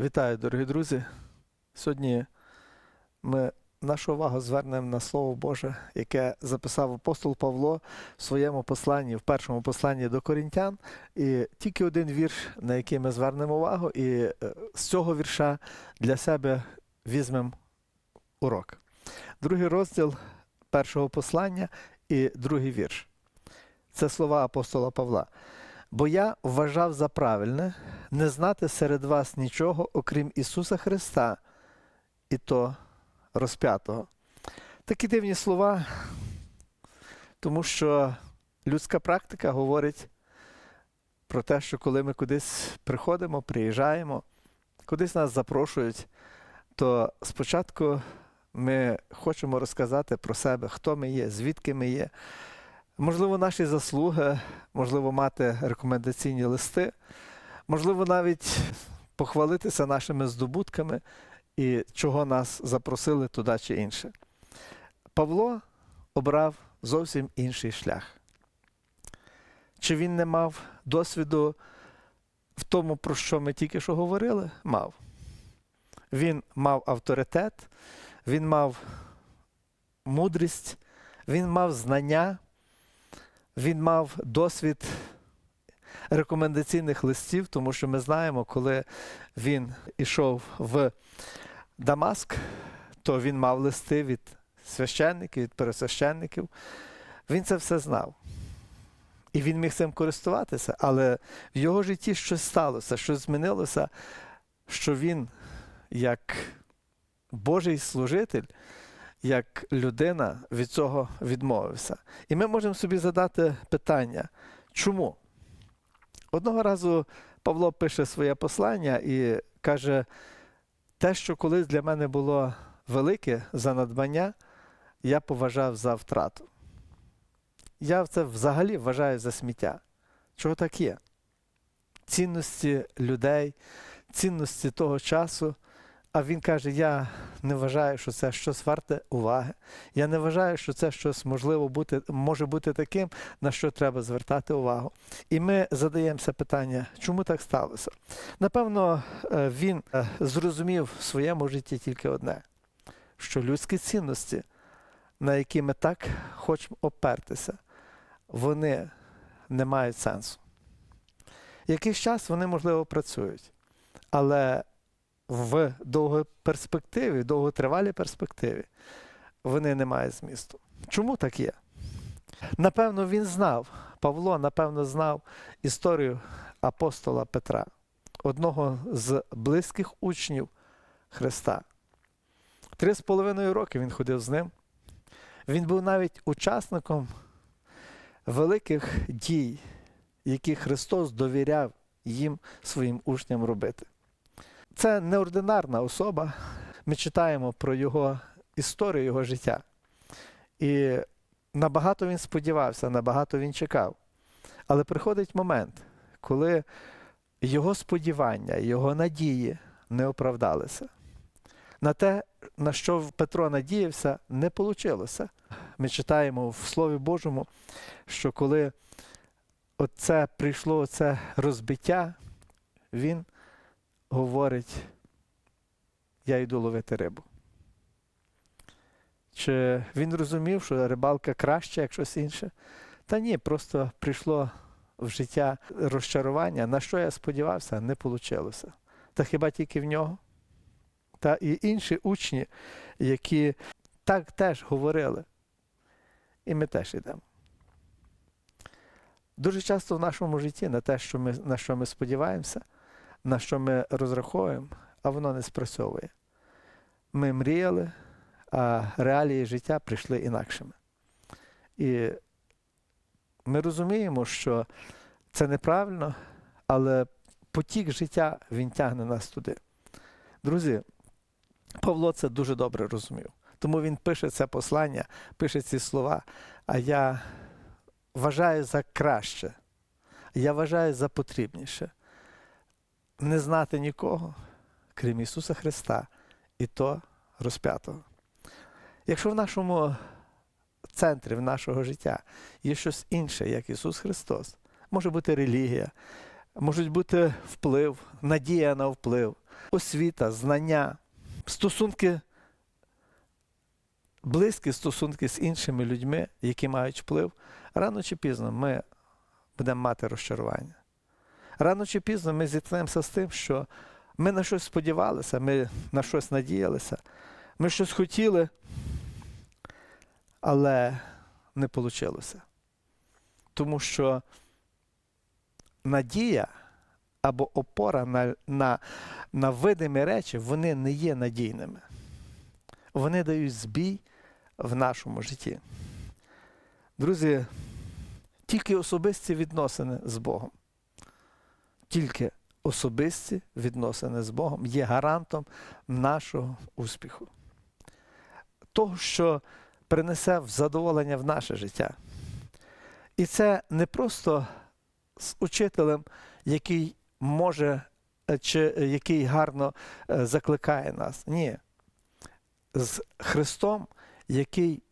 Вітаю, дорогі друзі. Сьогодні ми нашу увагу звернемо на Слово Боже, яке записав апостол Павло в своєму посланні, в першому посланні до Корінтян. І тільки один вірш, на який ми звернемо увагу, і е, з цього вірша для себе візьмемо урок. Другий розділ першого послання і другий вірш. Це слова апостола Павла. Бо я вважав за правильне не знати серед вас нічого, окрім Ісуса Христа, і то розп'ятого. Такі дивні слова, тому що людська практика говорить про те, що коли ми кудись приходимо, приїжджаємо, кудись нас запрошують, то спочатку ми хочемо розказати про себе, хто ми є, звідки ми є. Можливо, наші заслуги, можливо, мати рекомендаційні листи, можливо, навіть похвалитися нашими здобутками і чого нас запросили туди чи інше. Павло обрав зовсім інший шлях. Чи він не мав досвіду в тому, про що ми тільки що говорили? Мав. Він мав авторитет, він мав мудрість, він мав знання. Він мав досвід рекомендаційних листів, тому що ми знаємо, коли він ішов в Дамаск, то він мав листи від священників, від пересвященників. Він це все знав. І він міг цим користуватися, але в його житті щось сталося, щось змінилося, що він, як Божий служитель, як людина від цього відмовився. І ми можемо собі задати питання, чому? Одного разу Павло пише своє послання і каже, те, що колись для мене було велике за надбання, я поважав за втрату. Я це взагалі вважаю за сміття. Чого так є? Цінності людей, цінності того часу. А він каже: я не вважаю, що це щось варте уваги. Я не вважаю, що це щось можливо бути, може бути таким, на що треба звертати увагу. І ми задаємося питання, чому так сталося? Напевно, е, він е, зрозумів в своєму житті тільки одне: що людські цінності, на які ми так хочемо опертися, вони не мають сенсу. Якийсь час вони, можливо, працюють, але в довгоперспективі, довготривалій перспективі, вони не мають змісту. Чому так є? Напевно, він знав, Павло, напевно, знав історію апостола Петра, одного з близьких учнів Христа. Три з половиною роки він ходив з ним. Він був навіть учасником великих дій, які Христос довіряв їм своїм учням робити. Це неординарна особа. Ми читаємо про його історію, його життя. І набагато він сподівався, набагато він чекав. Але приходить момент, коли його сподівання, його надії не оправдалися. На те, на що Петро надіявся, не вийшло. Ми читаємо в Слові Божому, що коли оце прийшло це розбиття, він говорить, я йду ловити рибу. Чи він розумів, що рибалка краще, як щось інше? Та ні, просто прийшло в життя розчарування. На що я сподівався, не вийшло. Та хіба тільки в нього? Та і інші учні, які так теж говорили. І ми теж йдемо. Дуже часто в нашому житті на те, що ми, на що ми сподіваємося, на що ми розраховуємо, а воно не спрацьовує. Ми мріяли, а реалії життя прийшли інакшими. І ми розуміємо, що це неправильно, але потік життя він тягне нас туди. Друзі, Павло це дуже добре розумів. Тому він пише це послання, пише ці слова. А я вважаю за краще, я вважаю за потрібніше не знати нікого, крім Ісуса Христа, і то розп'ятого. Якщо в нашому центрі в нашого життя є щось інше, як Ісус Христос, може бути релігія, можуть бути вплив, надія на вплив, освіта, знання, стосунки, близькі стосунки з іншими людьми, які мають вплив, рано чи пізно ми будемо мати розчарування. Рано чи пізно ми зіткнемося з тим, що ми на щось сподівалися, ми на щось надіялися, ми щось хотіли, але не вийшло. Тому що надія або опора на, на, на видимі речі, вони не є надійними. Вони дають збій в нашому житті. Друзі, тільки особисті відносини з Богом. Тільки особисті відносини з Богом є гарантом нашого успіху. Того, що принесе задоволення в наше життя. І це не просто з учителем, який може е, чи який гарно е, закликає нас. Ні. З Христом, який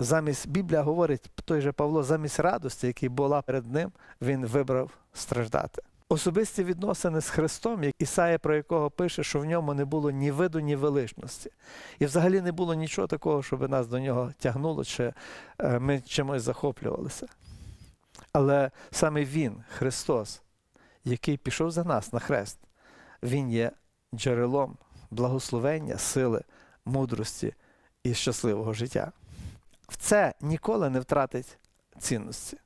замість Біблія говорить, той же Павло, замість радості, яка була перед ним, він вибрав страждати. Особисті відносини з Христом, як Ісая, про якого пише, що в ньому не було ні виду, ні величності. І взагалі не було нічого такого, щоб нас до нього тягнуло, чи е, ми чимось захоплювалися. Але саме Він, Христос, який пішов за нас на хрест, Він є джерелом благословення, сили, мудрості і щасливого життя. В це ніколи не втратить цінності.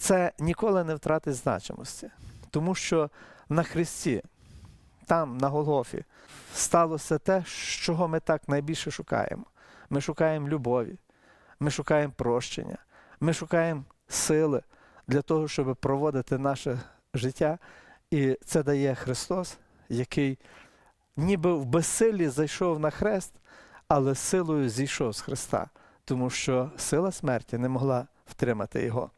Це ніколи не втратить значимості. Тому що на Христі, там, на Голгофі, сталося те, чого ми так найбільше шукаємо. Ми шукаємо любові, ми шукаємо прощення, ми шукаємо сили для того, щоб проводити наше життя. І це дає Христос, який ніби в безсиллі зайшов на хрест, але силою зійшов з Христа, тому що сила смерті не могла втримати його.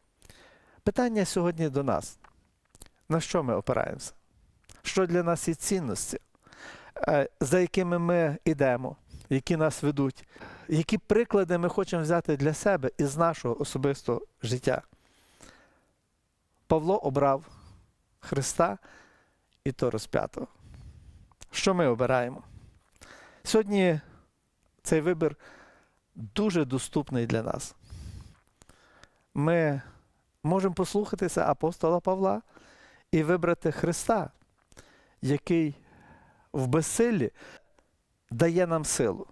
Питання сьогодні до нас. На що ми опираємося? Що для нас є цінності, е, за якими ми йдемо, які нас ведуть, які приклади ми хочемо взяти для себе із нашого особистого життя? Павло обрав Христа і то розп'ятого. Що ми обираємо? Сьогодні цей вибір дуже доступний для нас. Ми можемо послухатися апостола Павла і вибрати Христа, який в безсиллі дає нам силу.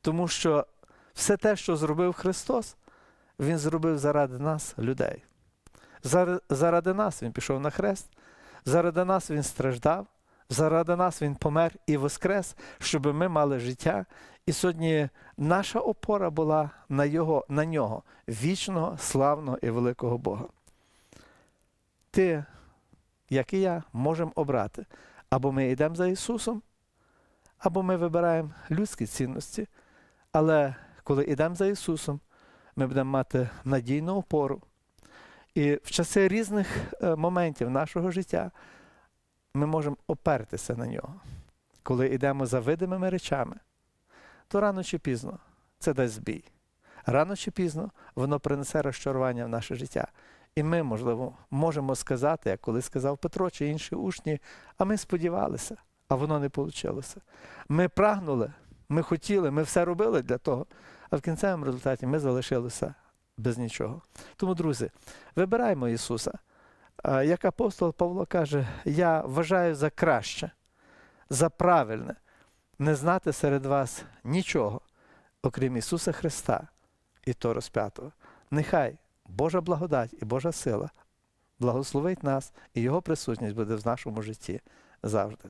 Тому що все те, що зробив Христос, Він зробив заради нас, людей. Заради, нас Він пішов на хрест, заради нас Він страждав, заради нас Він помер і воскрес, щоб ми мали життя. І сьогодні наша опора була на, його, на нього, вічного, славного і великого Бога. Ти, як і я, можемо обрати. Або ми йдемо за Ісусом, або ми вибираємо людські цінності. Але коли йдемо за Ісусом, ми будемо мати надійну опору. І в часи різних е, моментів нашого життя ми можемо опертися на нього. Коли йдемо за видимими речами, то рано чи пізно це дасть збій. Рано чи пізно воно принесе розчарування в наше життя. І ми, можливо, можемо сказати, як коли сказав Петро чи інші учні, а ми сподівалися, а воно не вийшло. Ми прагнули, ми хотіли, ми все робили для того, а в кінцевому результаті ми залишилися без нічого. Тому, друзі, вибираємо Ісуса. Як апостол Павло каже, я вважаю за краще, за правильне не знати серед вас нічого, окрім Ісуса Христа і то розп'ятого. Нехай Божа благодать і Божа сила благословить нас, і Його присутність буде в нашому житті завжди.